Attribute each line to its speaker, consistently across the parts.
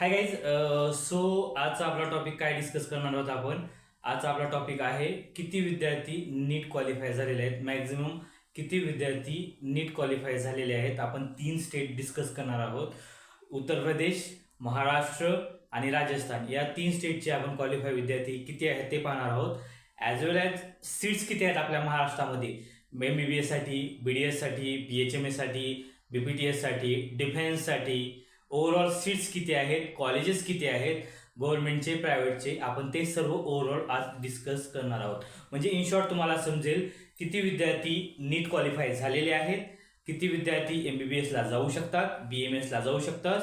Speaker 1: Hi guys so आजचा आपला topic काय डिस्कस करणार आहोत आपण? आजचा आपला टॉपिक आहे किती विद्यार्थी नीट क्वालिफाय झालेले आहेत? मॅक्झिमम किती विद्यार्थी नीट क्वालिफाय झालेले आहेत? आपण तीन स्टेट डिस्कस करणार आहोत. उत्तर प्रदेश महाराष्ट्र आणि राजस्थान. या तीन स्टेटचे आपण क्वालिफाय विद्यार्थी किती आहेत ते पाहणार आहोत. ॲज वेल ॲज सीट्स किती आहेत आपल्या महाराष्ट्रामध्ये? एम बी बी एससाठी बी डी एससाठी बी एच एम एसाठी बी पी टी एससाठी डिफेन्ससाठी ओव्हरऑल सीट्स किती आहेत? कॉलेजेस किती आहेत? गव्हर्नमेंटचे प्रायव्हेटचे आपण ते सर्व ओव्हरऑल आज डिस्कस करणार आहोत. म्हणजे इन शॉर्ट तुम्हाला समजेल किती विद्यार्थी नीट क्वालिफाय झालेले आहेत? किती विद्यार्थी एम बी बी एसला जाऊ शकतात? बी एम एसला जाऊ शकतात?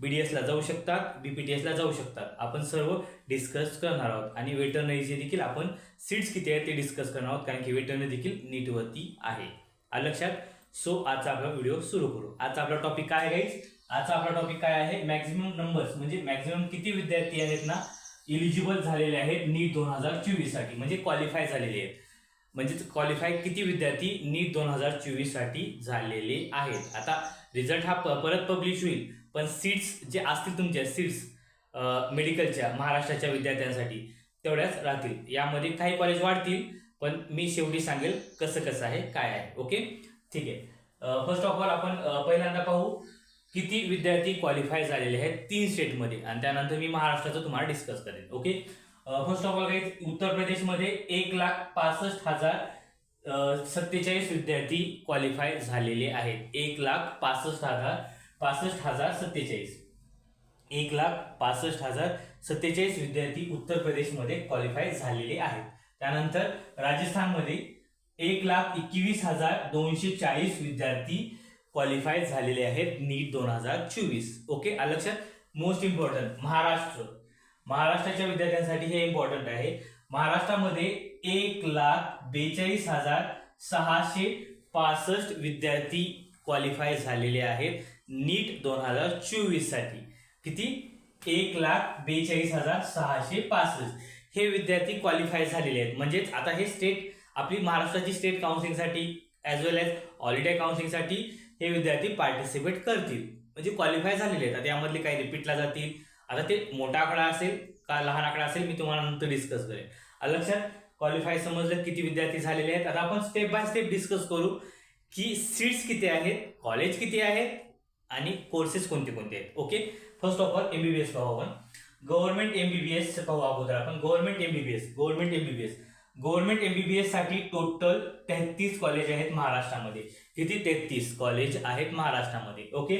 Speaker 1: बी डी एसला जाऊ शकतात? बी पी टी एसला जाऊ शकतात? आपण सर्व डिस्कस करणार आहोत. आणि वेटरनरीचे देखील आपण सीट्स किती आहेत ते डिस्कस करणार आहोत. कारण की वेटरनरी देखील नीटवरती आहे. लक्षात? सो आजचा आपला व्हिडिओ सुरू करू. आजचा आपला टॉपिक काय आहे आजचा आपला टॉपिक काय आहे? मॅक्झिमम नंबर्स म्हणजे मॅक्झिमम किती विद्यार्थी आहेत ना इलिजिबल झालेले आहेत नीट दोन हजार चोवीससाठी म्हणजे क्वालिफाय झालेले आहेत. म्हणजे क्वालिफाय किती विद्यार्थी नीट दोन हजार चोवीससाठी झालेले आहेत. आता रिझल्ट हा प- परत पब्लिश होईल पण सीट्स जे असतील तुमच्या सीट्स मेडिकलच्या महाराष्ट्राच्या विद्यार्थ्यांसाठी तेवढ्याच राहतील. यामध्ये काही कॉलेज वाढतील पण मी शेवटी सांगेल कसं कसं आहे काय आहे. ओके ठीक आहे. फर्स्ट ऑफ ऑल आपण पहिल्यांदा पाहू. किती विद्यार्थी क्वालिफाय झालेले आहेत तीन स्टेटमध्ये आणि त्यानंतर मी महाराष्ट्राचं तुम्हाला डिस्कस करेन. ओके फर्स्ट ऑफ ऑल काही उत्तर प्रदेशमध्ये एक लाख पासष्ट हजार सत्तेचाळीस विद्यार्थी क्वालिफाय झालेले आहेत. एक लाख पासष्ट हजार पासष्ट हजार सत्तेचाळीस. एक लाख पासष्ट हजार सत्तेचाळीस विद्यार्थी उत्तर प्रदेशमध्ये क्वालिफाय झालेले आहेत. त्यानंतर राजस्थानमध्ये एक लाख एकवीस हजार दोनशे चाळीस विद्यार्थी क्वालिफाय झालेले आहेत नीट दोन हजार चोवीस. ओके आलं लक्षात मोस्ट इम्पॉर्टंट महाराष्ट्र. महाराष्ट्राच्या विद्यार्थ्यांसाठी हे इम्पॉर्टंट आहे. महाराष्ट्रामध्ये एक लाख बेचाळीस हजार सहाशे पासष्ट विद्यार्थी क्वालिफाय झालेले आहेत नीट दोन हजार चोवीससाठी. किती? एक लाख बेचाळीस हजार सहाशे पासष्ट. हे विद्यार्थी क्वालिफाय झालेले आहेत. म्हणजेच आता हे स्टेट आपली महाराष्ट्राची state काउन्सिलिंगसाठी as well as all India काउन्सिलिंगसाठी हे विद्यार्थी पार्टिसिपेट करतील. म्हणजे क्वालिफाय झालेले आहेत. आता यामधले काही रिपीटला जातील. आता ते मोठा आकडा असेल का लहान आकडा असेल मी तुम्हाला नंतर डिस्कस करेन. लक्षात क्वालिफाय समजलं किती विद्यार्थी झालेले आहेत. आता आपण स्टेप बाय स्टेप डिस्कस करू की सीट्स किती आहेत कॉलेज किती आहेत आणि कोर्सेस कोणते कोणते आहेत. Okay first of all MBBS पाहू आपण. गव्हर्नमेंट एमबीबीएस पाहू अगोदर आपण. Government MBBS government MBBS government एमबीबीएससाठी total तेहतीस कॉलेज आहेत महाराष्ट्रामध्ये. किती? तेहतीस. कॉलेज आहेत महाराष्ट्रामध्ये. ओके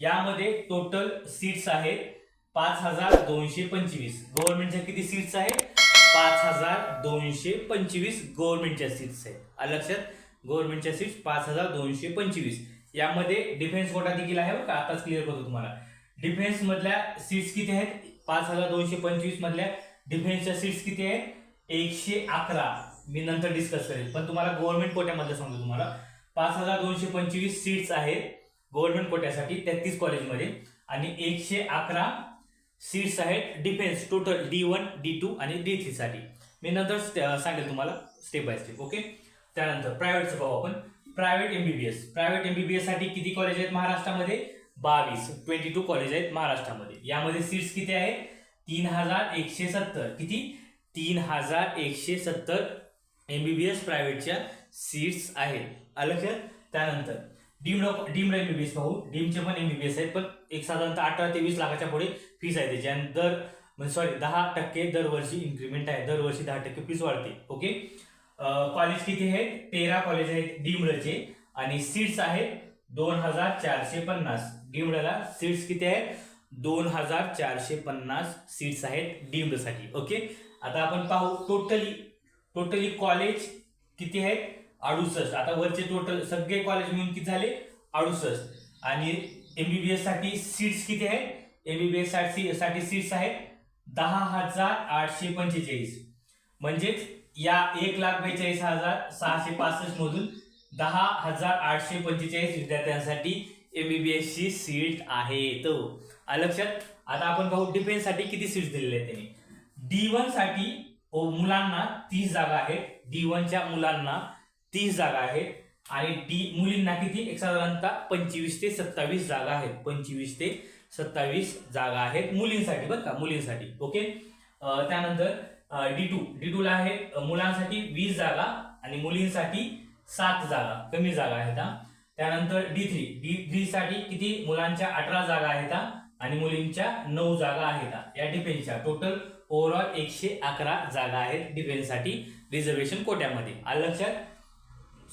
Speaker 1: यामध्ये टोटल सीट्स आहेत पाच हजार दोनशे पंचवीस. गव्हर्नमेंटच्या किती सीट्स आहेत? पाच हजार दोनशे पंचवीस गव्हर्नमेंटच्या सीट्स आहेत. लक्षात? गव्हर्नमेंटच्या सीट्स पाच हजार दोनशे पंचवीस. यामध्ये डिफेन्स कोटा देखील आहे का? आताच क्लिअर करतो तुम्हाला. डिफेन्स मधल्या सीट्स किती आहेत? पाच हजार दोनशे पंचवीस मधल्या डिफेन्सच्या सीट्स किती आहेत? एकशे अकरा. मी नंतर डिस्कस करेल. पण तुम्हाला गव्हर्नमेंट कोट्यामधलं सांगतो तुम्हाला. पाच हजार दोनशे पंचवीस सीट्स आहेत गव्हर्नमेंट कोट्यासाठी तेहतीस कॉलेजमध्ये आणि एकशे अकरा सीट्स आहेत defence total D one D two आणि डी थ्री साठी. मी नंतर सांगेल तुम्हाला स्टेप बाय स्टेप ओके त्यानंतर प्रायव्हेटचं पाहू आपण. प्रायव्हेट एमबीबीएस प्रायव्हेट एमबीबीएससाठी किती कॉलेज आहेत महाराष्ट्रामध्ये? बावीस. ट्वेंटी टू कॉलेज आहेत महाराष्ट्रामध्ये. यामध्ये सीट्स किती आहेत? तीन हजार एकशे सत्तर. किती? तीन हजार एकशे सत्तर एमबीबीएस प्रायव्हेटच्या सीट्स आहेत. आलं लक्षात त्यानंतर बी बी एमबीबीएस पाहू. डीमचे पण एमबीबीएस आहेत पण एक साधारणतः अठरा ते वीस लाखाच्या पुढे फीस आहे त्याची. आणि दर म्हणजे सॉरी दहा टक्के दरवर्षी इन्क्रीमेंट आहे. दरवर्षी दहा टक्के फीस वाढते. ओके कॉलेज किती आहेत? तेरा कॉलेज आहेत डीमडचे आणि सीट्स आहेत दोन हजार चारशे पन्नास. डीमडला सीट्स किती आहेत? दोन हजार चारशे पन्नास सीट्स आहेत डीमडसाठी ओके आता आपण पाहू. टोटली टोटली कॉलेज किती आहेत? अडुसष्ट. आता वरचे टोटल सगळे कॉलेज मिळून किती झाले? अडुसष्ट. आणि एमबीबीएससाठी सीट्स किती आहेत? एमबीबीएससाठी साठी सीट्स आहेत दहा हजार आठशे पंचेचाळीस. म्हणजेच या एक लाख बेचाळीस हजार सहाशे पासष्ट मधून दहा हजार आठशे पंचेचाळीस विद्यार्थ्यांसाठी एमबीबीएस ची सीट आहेत. आलं लक्षात? आता आपण पाहू डिफेन्ससाठी किती सीट्स दिलेले आहेत त्यांनी. डी वनसाठी मुलांना तीस जागा आहेत. डी वनच्या मुलांना तीस जागा आहेत. आणि डी मुलींना किती? एक साधारणतः पंचवीस ते सत्तावीस जागा आहेत. पंचवीस ते सत्तावीस जागा आहेत मुलींसाठी बरं का? मुलींसाठी. ओके? त्यानंतर डी टू. डी टूला आहे मुलांसाठी वीस जागा आणि मुलींसाठी सात जागा. कमी जागा आहेत त्यानंतर डी थ्री. डी थ्री साठी किती? मुलांच्या अठरा जागा आहेत आणि मुलींच्या नऊ जागा आहेत या डिफेन्सच्या. टोटल ओव्हरऑल एकशे अकरा जागा आहेत डिफेन्ससाठी रिझर्वेशन कोट्यामध्ये. आलं लक्षात?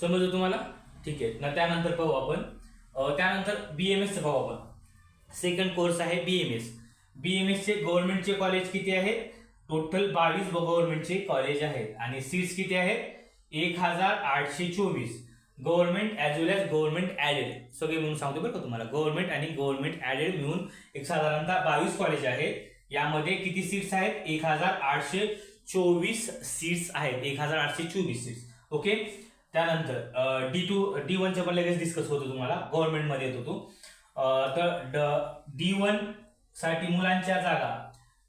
Speaker 1: समजलं तुम्हाला? ठीक आहे. ना त्यानंतर पाहू आपण. त्यानंतर बी एम एसचं पाहू आपण. सेकंड कोर्स आहे B M S B M एसचे गव्हर्नमेंटचे कॉलेज किती आहेत टोटल बावीस गव्हर्नमेंटचे कॉलेज आहेत. आणि सीट्स किती आहेत? एक हजार आठशे चोवीस. Government as well as government aided सगळे म्हणून सांगतो बरं का तुम्हाला. गव्हर्नमेंट आणि गव्हर्नमेंट ॲडेड मिळून एक साधारणतः बावीस कॉलेज आहेत. यामध्ये किती सीट्स आहेत? एक हजार आठशे चोवीस सीट्स आहेत. एक हजार आठशे चोवीस सीट्स ओके त्यानंतर डी टू डी वनचं पण लगेच डिस्कस होतो तुम्हाला. गव्हर्नमेंटमध्ये येत होतो. तर डी वनसाठी मुलांच्या जागा.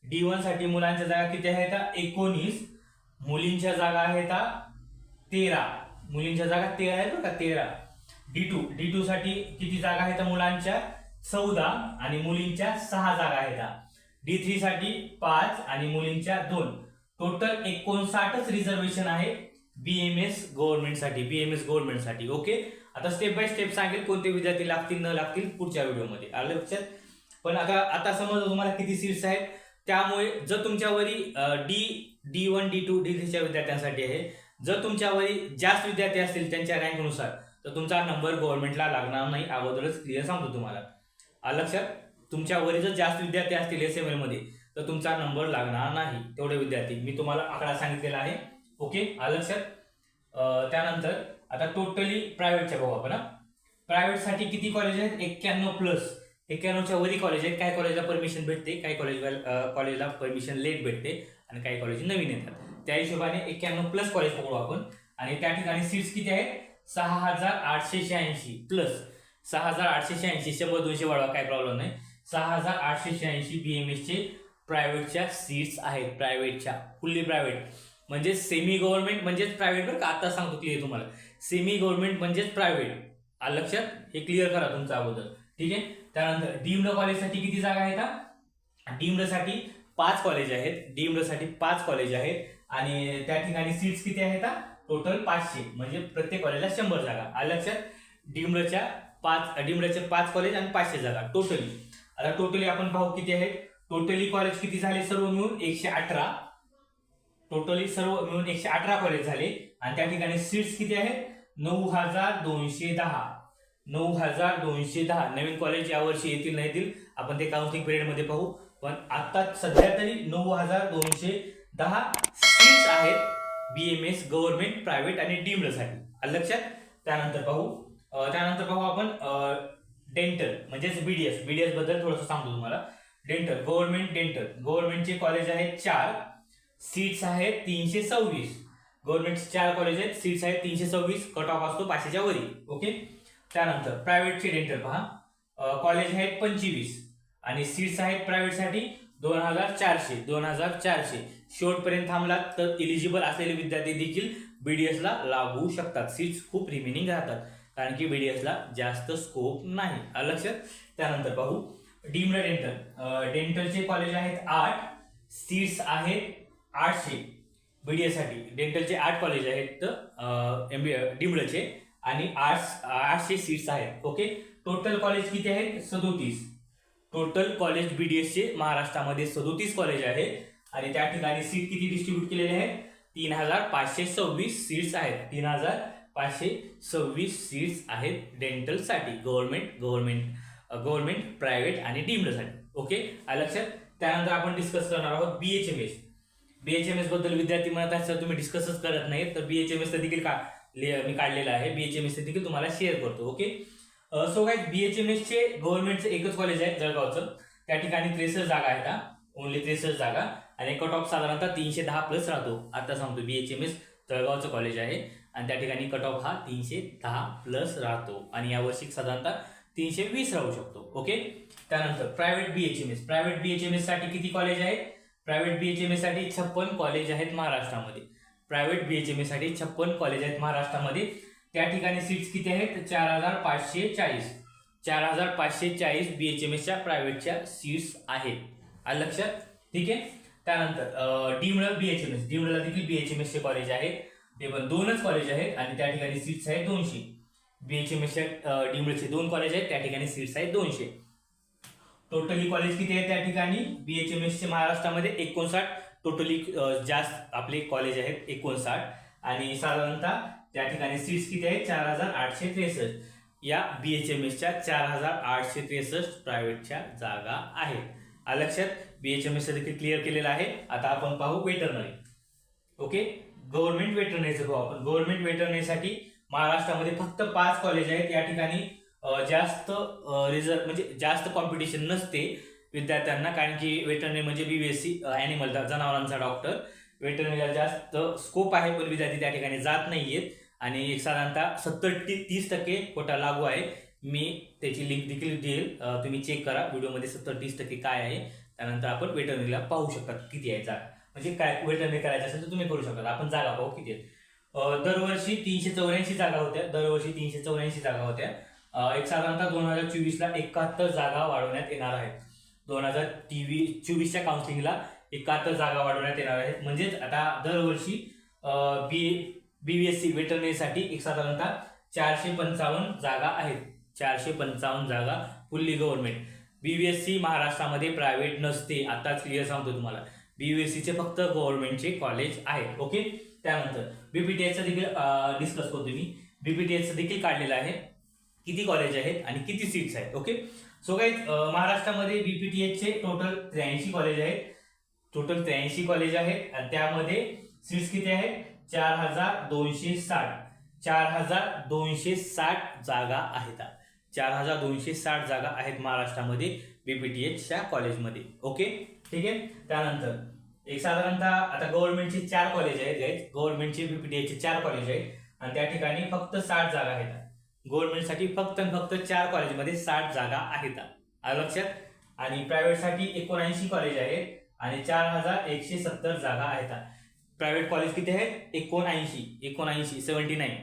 Speaker 1: डी वनसाठी मुलांच्या जागा किती आहेत? एकोणीस. मुलींच्या जागा आहेत तेरा. मुलींच्या जागा तेरा आहेत बरं का तेरा. डी टू डी टू साठी किती जागा आहेत मुलांच्या? चौदा आणि मुलींच्या सहा जागा आहेत. डी थ्री साठी पाच आणि मुलींच्या दोन. टोटल एकोणसाठच रिझर्वेशन आहे. बीएमएस गव्हर्नमेंटसाठी बीएमएस गव्हर्नमेंटसाठी ओके आता स्टेप बाय स्टेप सांगेल कोणते विद्यार्थी लागतील न लागतील पुढच्या व्हिडिओमध्ये आलं लक्षात? पण आता आता समजा तुम्हाला किती सीट्स आहेत. त्यामुळे जर तुमच्यावरी D D one D two D थ्रीच्या विद्यार्थ्यांसाठी आहे जर तुमच्यावरी जास्त विद्यार्थी असतील त्यांच्या रँकनुसार तर तुमचा नंबर गव्हर्नमेंटला लागणार नाही अगोदरच क्लिअर सांगतो तुम्हाला. आलं लक्षात? तुमच्यावरी जर जास्त विद्यार्थी असतील एस एम एलमध्ये तर तुमचा नंबर लागणार नाही तेवढे विद्यार्थी. मी तुम्हाला आकडा सांगितलेला आहे. ओके आलं सर त्यानंतर आता टोटली प्रायव्हेटच्या भाऊ आपण प्रायव्हेटसाठी किती कॉलेज आहेत? एक्क्याण्णव प्लस एक्क्याण्णवच्या वरी कॉलेज आहेत. काय कॉलेजला परमिशन भेटते? काही कॉलेज कॉलेजला परमिशन लेट भेटते? आणि काही कॉलेज नवीन येतात. त्या हिशोबाने एक्क्याण्णव प्लस कॉलेज पकडू आपण. आणि त्या ठिकाणी सीट्स किती आहेत? सहा हजार आठशे शहाऐंशी प्लस सहा हजार आठशे शहाऐंशी शंभर दोनशे वाढवा काय प्रॉब्लेम नाही. सहा हजार आठशे शहाऐंशी बी एम एसचे प्रायव्हेटच्या सीट्स आहेत. प्रायव्हेटच्या फुल्ली प्रायव्हेट म्हणजे सेमी गव्हर्नमेंट म्हणजेच प्रायव्हेट बरं का? आता सांगतो क्लिअर तुम्हाला. सेमी गव्हर्नमेंट म्हणजेच प्रायव्हेट लक्षात? हे क्लिअर करा तुमचं अगोदर. ठीक आहे? त्यानंतर डीम्ड कॉलेजसाठी किती जागा आहेत डीम्डसाठी पाच कॉलेज आहेत. डीम्डसाठी पाच कॉलेज आहेत. आणि त्या ठिकाणी सीट्स किती आहेत टोटल पाचशे. म्हणजे प्रत्येक कॉलेजला शंभर जागा. आलं लक्षात? डीम्डच्या पाच डीम्डचे पाच कॉलेज आणि पाचशे जागा. टोटली आता टोटली आपण पाहू किती आहेत? टोटली कॉलेज किती झाले सर्व मिळून? एकशे अठरा. टोटली सर्व मिळून एकशे अठरा कॉलेज झाले. आणि त्या ठिकाणी सीट्स किती आहेत? नऊ हजार दोनशे दहा. नऊ हजार दोनशे दहा. नवीन कॉलेज यावर्षी येतील नाही येतील आपण ते काउन्सिलिंग पिरियडमध्ये पाहू. पण आता सध्या तरी नऊ हजार दोनशे दहा सीट्स आहेत. B M S government private आणि डीम्ड लक्षात? त्यानंतर पाहू. त्यानंतर पाहू आपण डेंटल म्हणजेच बीडीएस बीडीएसबद्दल थोडंसं सांगतो तुम्हाला. डेंटल गव्हर्नमेंट डेंटल गव्हर्नमेंटचे कॉलेज आहेत चार. सीट्स आहेत तीनशे सव्वीस. गव्हर्नमेंट चार कॉलेज आहेत सीट्स आहेत तीनशे सव्वीस कट ऑफ असतो पाचशेच्या वरी. ओके त्यानंतर प्रायव्हेटचे डेंटल पहा. कॉलेज आहेत पंचवीस. आणि सीट्स आहेत प्रायव्हेटसाठी दोन हजार चारशे दोन हजार चारशे. शेवटपर्यंत थांबलात तर इलिजिबल असलेले विद्यार्थी देखील बीडीएसला लागू शकतात. सीट्स खूप रिमेनिंग राहतात. कारण की बीडीएसला जास्त स्कोप नाही. आलं लक्षात? त्यानंतर पाहू. डीम्ड डेंटल डेंटलचे कॉलेज आहेत आठ. सीट्स आहेत आठशे. डी साठी. डेंटलचे आठ कॉलेज आहेत एम बी डिमडचे आणि आर्ट्स आठशे सीट्स आहेत. ओके टोटल कॉलेज किती आहेत? सदोतीस. टोटल कॉलेज बीडीएसचे महाराष्ट्रामध्ये सदोतीस कॉलेज आहे. आणि त्या ठिकाणी सीट किती डिस्ट्रीब्यूट केलेले आहेत? तीन हजार पाचशे सव्वीस सीट्स आहेत. तीन हजार पाचशे सव्वीस सीट्स आहेत डेंटलसाठी गव्हर्नमेंट गव्हर्नमेंट गव्हर्नमेंट प्रायव्हेट आणि डीमडसाठी ओके लक्षात? त्यानंतर आपण डिस्कस करणार आहोत बी एच एम एस बीएचएमएसबद्दल विद्यार्थी म्हणत आहेत तुम्ही डिस्कसच करत नाहीत. तर बीएचएमएस देखील का ले- मी काढलेलं आहे. बीएचएमएस देखील तुम्हाला शेअर करतो ओके सो काय बीएचएमएस चे गव्हर्नमेंटचं एकच कॉलेज आहे जळगावचं. त्या ठिकाणी त्रेसष्ट जागा आहेत हा. ओनली त्रेसष्ट जागा. आणि कट ऑफ साधारणतः तीनशे दहा प्लस राहतो. आता सांगतो बीएचएमएस जळगावचं कॉलेज आहे. आणि त्या ठिकाणी कट ऑफ हा तीनशे दहा प्लस राहतो. आणि यावर्षी साधारणतः तीनशे वीस राहू शकतो ओके त्यानंतर प्रायव्हेट बीएचएमएस प्रायव्हेट बीएचएमएससाठी किती कॉलेज आहेत? प्रायव्हेट एम एसाठी छप्पन कॉलेज आहेत महाराष्ट्रामध्ये. प्रायव्हेट एम एसाठी छप्पन कॉलेज आहेत महाराष्ट्रामध्ये. त्या ठिकाणी सीट्स किती आहेत? चार हजार पाचशे चाळीस. चार हजार पाचशे चाळीस बी एच एम एसच्या प्रायव्हेटच्या सीट्स आहेत. आलं लक्षात? ठीक आहे? त्यानंतर डिमळ बी एच एम एस डिमळला देखील बी एच एम एसचे कॉलेज आहेत. ते पण दोनच कॉलेज आहेत आणि त्या ठिकाणी सीट्स आहेत दोनशे. बी एच एम एसच्या डिमळचे दोन कॉलेज आहेत त्या ठिकाणी सीट्स आहेत दोनशे. टोटली कॉलेज किती आहे त्या ठिकाणी? बी एच एम एसचे महाराष्ट्रामध्ये एकोणसाठ. टोटली जास्त आपले कॉलेज आहेत एकोणसाठ. आणि साधारणतः त्या ठिकाणी सीट्स किती आहेत? चार हजार आठशे त्रेसष्ट. या बी एच एम एसच्या चार हजार आठशे त्रेसष्ट प्रायव्हेटच्या जागा आहेत. आलं लक्षात? बी एच एम एस देखील क्लिअर केलेलं आहे. आता आपण पाहू वेटरनरी ओके गव्हर्नमेंट वेटरनरीचं पाहू आपण. गव्हर्नमेंट वेटरनरीसाठी महाराष्ट्रामध्ये फक्त पाच कॉलेज आहेत या ठिकाणी. जास्त रिझल्ट म्हणजे जास्त कॉम्पिटिशन नसते विद्यार्थ्यांना कारण की वेटरनरी म्हणजे बी एस सी ॲनिमल जनावरांचा डॉक्टर वेटरनरीला जास्त स्कोप आहे पण विद्यार्थी त्या ठिकाणी जात नाहीयेत. आणि एक साधारणतः सत्तर टी तीस टक्के कोटा लागू आहे. मी त्याची लिंक देखील देईल. तुम्ही चेक करा. व्हिडिओमध्ये सत्तर तीस टक्के काय आहे. त्यानंतर आपण वेटरनरीला पाहू शकता किती आहे जागा. म्हणजे काय वेटरनरी करायचं असेल तर तुम्ही करू शकता. आपण जागा पाहू किती आहेत. दरवर्षी तीनशे चौऱ्याऐंशी जागा होत्या. दरवर्षी तीनशे चौऱ्याऐंशी जागा होत्या. एक साधारणतः दोन हजार चोवीसला एकाहत्तर जागा वाढवण्यात येणार आहेत. दोन हजार तेवीस चोवीसच्या काउन्सिलिंगला एकाहत्तर जागा वाढवण्यात येणार आहेत. म्हणजेच आता दरवर्षी बी बी बी एस सी वेटरनरीसाठी एक साधारणतः चारशे पंचावन्न जागा आहेत. चारशे पंचावन्न जागा fully government B B S C महाराष्ट्रामध्ये प्रायव्हेट नसते. आताच क्लिअर सांगतो तुम्हाला. बी बी एस सीचे फक्त गव्हर्नमेंटचे कॉलेज आहेत. ओके त्यानंतर बीपीटीएचचं देखील डिस्कस करतो मी. बीपीटीएचचं देखील काढलेलं आहे. किती कॉलेज आहेत आणि किती सीट्स आहेत ओके सो काही महाराष्ट्रामध्ये बीपीटीएचचे टोटल त्र्याऐंशी कॉलेज आहेत. टोटल त्र्याऐंशी कॉलेज आहेत आणि त्यामध्ये सीट्स किती आहेत? चार हजार दोनशे साठ. चार हजार दोनशे साठ जागा आहेत. चार हजार दोनशे साठ जागा आहेत महाराष्ट्रामध्ये बीपीटीएचच्या कॉलेजमध्ये ओके ठीक आहे? त्यानंतर एक साधारणतः आता गव्हर्नमेंटचे चार कॉलेज आहेत गव्हर्नमेंटचे बीपीटीएचचे चार कॉलेज आहेत. आणि त्या ठिकाणी फक्त साठ जागा आहेत. गव्हर्नमेंटसाठी फक्त आणि फक्त चार कॉलेजमध्ये साठ जागा आहेत. आलं लक्षात? आणि प्रायव्हेटसाठी एकोणऐंशी कॉलेज आहेत आणि चार हजार एकशे सत्तर जागा आहेत. प्रायव्हेट कॉलेज किती आहेत? एकोणऐंशी. एकोणऐंशी सेव्हन्टी नाईन.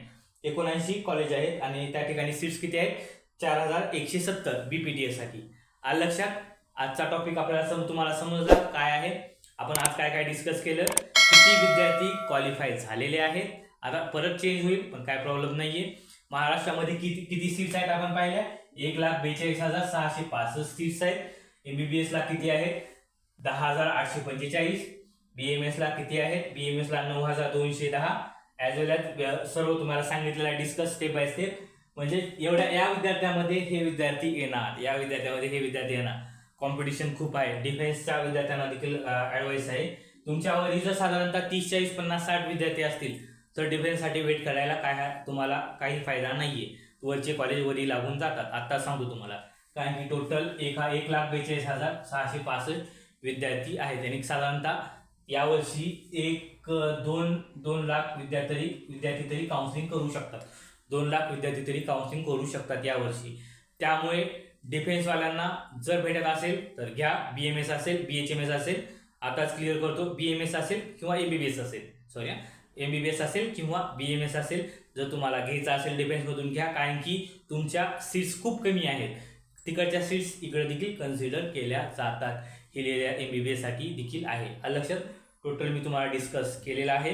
Speaker 1: एकोणऐंशी कॉलेज आहेत आणि त्या ठिकाणी सीट्स किती आहेत? चार हजार एकशे सत्तर बी पी टी एसाठी आलं लक्षात? आजचा टॉपिक आपल्याला सम तुम्हाला समजला काय आहे? आपण आज काय काय डिस्कस केलं? किती विद्यार्थी क्वालिफाय झालेले आहेत? आता परत चेंज होईल पण काय प्रॉब्लेम नाही आहे महाराष्ट्रामध्ये किती किती सीट्स आहेत आपण पाहिल्या? एक लाख बेचाळीस हजार सहाशे पासष्ट सीट्स आहेत. एमबीबीएस ला किती आहेत दहा हजार आठशे पंचेचाळीस. बीएमएस ला किती आहेत बीएमएस ला नऊ हजार दोनशे दहा. ॲज वेल एज सर्व तुम्हाला सांगितलेलं डिस्कस स्टेप बाय स्टेप म्हणजे एवढ्या या विद्यार्थ्यामध्ये हे विद्यार्थी येणार. या विद्यार्थ्यामध्ये हे विद्यार्थी येणार. कॉम्पिटिशन खूप आहे. डिफेन्सच्या विद्यार्थ्यांना देखील ऍडवाइस आहे. तुमच्यावर जर साधारणतः तीस चाळीस पन्नास साठ विद्यार्थी असतील. तर डिफेन्ससाठी वेट करायला काय तुम्हाला काही फायदा नाही आहे वरचे कॉलेज वरी लागून जातात. आत्ता सांगतो तुम्हाला. कारण की टोटल एक एक लाख बेचाळीस हजार सहाशे पासष्ट विद्यार्थी आहेत. आणि साधारणतः यावर्षी एक दोन दोन लाख विद्यार्थी विद्यार्थी तरी काउन्सिलिंग करू शकतात. दोन लाख विद्यार्थी तरी काउन्सिलिंग करू शकतात यावर्षी त्यामुळे डिफेन्सवाल्यांना जर भेटत असेल तर घ्या. बी एम एस असेल बी एच एम एस असेल आताच क्लिअर करतो. बी एम एस असेल किंवा ए बी बी एस असेल. Sorry M B B S असेल किंवा बी एम एस असेल जर तुम्हाला घ्यायचं असेल डिफेन्समधून घ्या कारण की तुमच्या सीट्स खूप कमी आहेत. तिकडच्या सीट्स इकडे देखील कन्सिडर केल्या जातात. केलेल्या एम बी बी एससाठी देखील आहे. लक्षात टोटल मी तुम्हाला डिस्कस केलेलं आहे.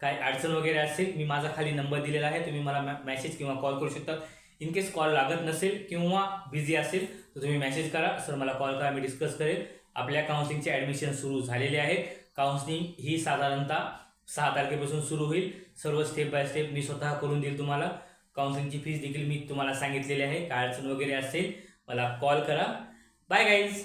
Speaker 1: काय अडचण वगैरे असेल मी माझा खाली नंबर दिलेला आहे तुम्ही मला मेसेज किंवा कॉल करू शकता इन केस कॉल लागत नसेल किंवा बिझी असेल तर तुम्ही मेसेज करा. सर मला कॉल करा मी डिस्कस करेल. आपल्या काउन्सिलिंगचे ॲडमिशन सुरू झालेले आहे काउन्सिलिंग ही साधारणतः सहा तारखेपासून सुरू होईल. सर्व स्टेप बाय स्टेप मी स्वतः करून देईल तुम्हाला. काउन्सिलिंगची फीस देखील मी तुम्हाला सांगितलेली आहे. काय अडचण वगैरे असेल मला कॉल करा. Bye guys